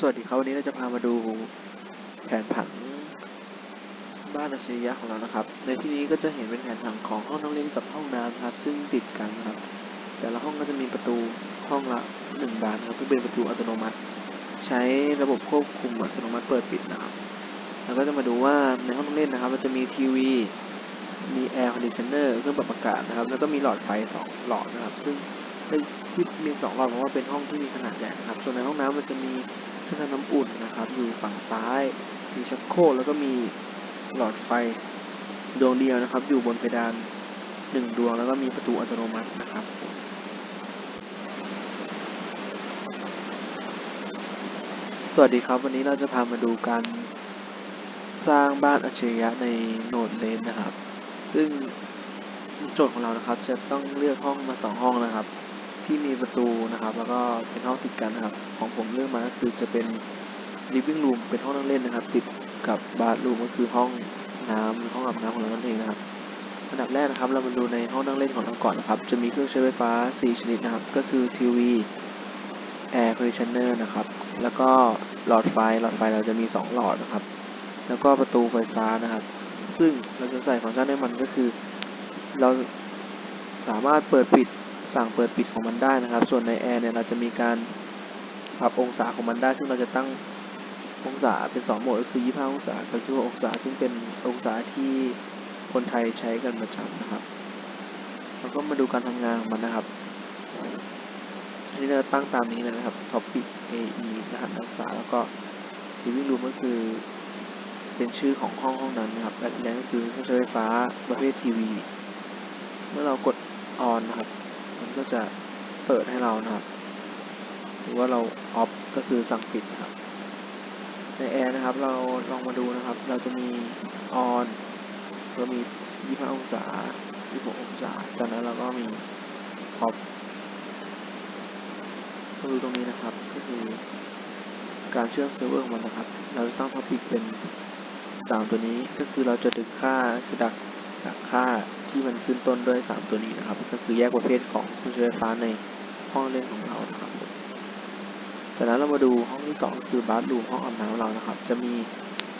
สวัสดีครับวันนี้เราจะพามาดูแผนผังบ้านอัจฉริยะของเรานะครับ ในที่นี้ก็จะเห็นเป็นแผนผังของห้องนั่งเล่นกับห้องน้ำครับ ซึ่งติดกันครับ แต่ละห้องก็จะมีประตูห้องละหนึ่งบานครับซึ่เป็นประตูอัตโนมัติ ใช้ระบบควบคุมอัตโนมัติเปิดปิดนะครับแล้วก็จะมาดูว่าในห้องนั่งเล่นนะครับมันจะมีทีวี มีแอร์คอนดิชเนอร์เครื่องปรับอากาศนะครับ แล้วก็มีหลอดไฟสองหลอดนะครับ ซึ่งที่มีสองหลอดเพราะว่าเป็นห้องที่มีขนาดใหญ่นะครับ ส่วนในห้องน้ำมันจะมี เครื่องทำน้ำอุ่นนะครับ อยู่ฝั่งซ้าย มีชักโครกแล้วก็มีหลอดไฟดวงเดียวนะครับ อยู่บนเพดานหนึ่งดวงแล้วก็มีประตูอัตโนมัตินะครับสวัสดีครับ วันนี้เราจะพามาดูการสร้างบ้านอัจฉริยะในโนดเลนนะครับ ซึ่งโจทย์ของเรานะครับจะต้องเลือกห้องมาสองห้องนะครับ ที่มีประตูนะครับ แล้วก็เป็นห้องติดกันนะครับ ของผมเลือกมาก็คือจะเป็น living room เป็นห้องนั่งเล่นนะครับ ติดกับบาร์รูมก็คือห้องน้ำห้องอาบน้ำของเรานั่นเองนะครับอันดับแรกนะครับ เรามาดูในห้องนั่งเล่นของเราก่อนนะครับ จะมีเครื่องใช้ไฟฟ้า 4 ชนิดนะครับ ก็คือทีวี air conditioner นะครับ แล้วก็หลอดไฟ หลอดไฟเราจะมี 2 หลอดนะครับ แล้วก็ประตูไฟฟ้านะครับ ซึ่งเราจะใส่ฟังก์ชันให้มันก็คือ เราสามารถเปิดปิด สั่งเปิดปิดของมันได้นะครับ ส่วนในแอร์เนี่ยเราจะมีการปรับองศาของมันได้ ซึ่งเราจะตั้งองศาเป็น 2 โหมดก็คือ 25 องศากับ26องศา ซึ่งเป็นองศาที่คนไทยใช้กันประจำนะครับเราก็มาดูการทำงานของมันนะครับอันนี้เราตั้งตามนี้เลยนะครับ topic AE รหัสนักศึกษา แล้วก็ living room ก็คือเป็นชื่อของห้องห้องนั้นนะครับ และอีกอย่างก็คือเครื่องใช้ไฟฟ้าประเภททีวี เมื่อเรากด on นะครับ มันก็จะเปิดให้เรานะครับ หรือว่าเรา off ก็คือสั่งปิดนะครับ ในแอร์นะครับเราลองมาดูนะครับ เราจะมี on เรามี 25 องศา26องศา จากนั้นเราก็มี off มาดูตรงนี้นะครับก็คือการเชื่อมเซิร์ฟเวอร์ของมันนะครับ เราจะตั้ง topic เป็น 3 ตัวนี้ก็คือเราจะดึงค่าคือดักดักค่า ที่มันขึ้นต้นด้วย 3 ตัวนี้นะครับ ก็คือแยกประเภทของเครื่องใช้ไฟฟ้าในห้องเล่นของเรานะครับจากนั้นเรามาดูห้องที่ 2 คือบาร์รูมห้องอาบน้ำเรานะครับ จะมี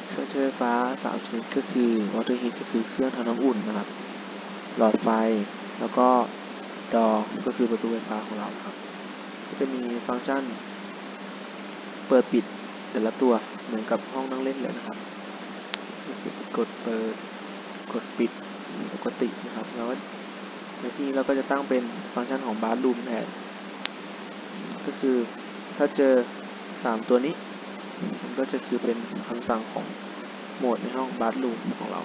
เครื่องใช้ไฟฟ้า3ชนิดก็คือ water heat ก็คือเครื่องทำน้ำอุ่นนะครับ หลอดไฟแล้วก็ดอก็คือประตูไฟฟ้าของเราครับก็จะมีฟังก์ชัน เปิดปิดแต่ละตัวเหมือนกับห้องนั่งเล่นเลยนะครับกดเปิดกดปิด ปกตินะครับแล้วในที่นี้เราก็จะตั้งเป็นฟังก์ชันของบาร์รูมแทนก็คือถ้าเจอ 3 ตัวนี้ มันก็จะคือเป็นคำสั่งของโหมดในห้องบาร์รูมของเรา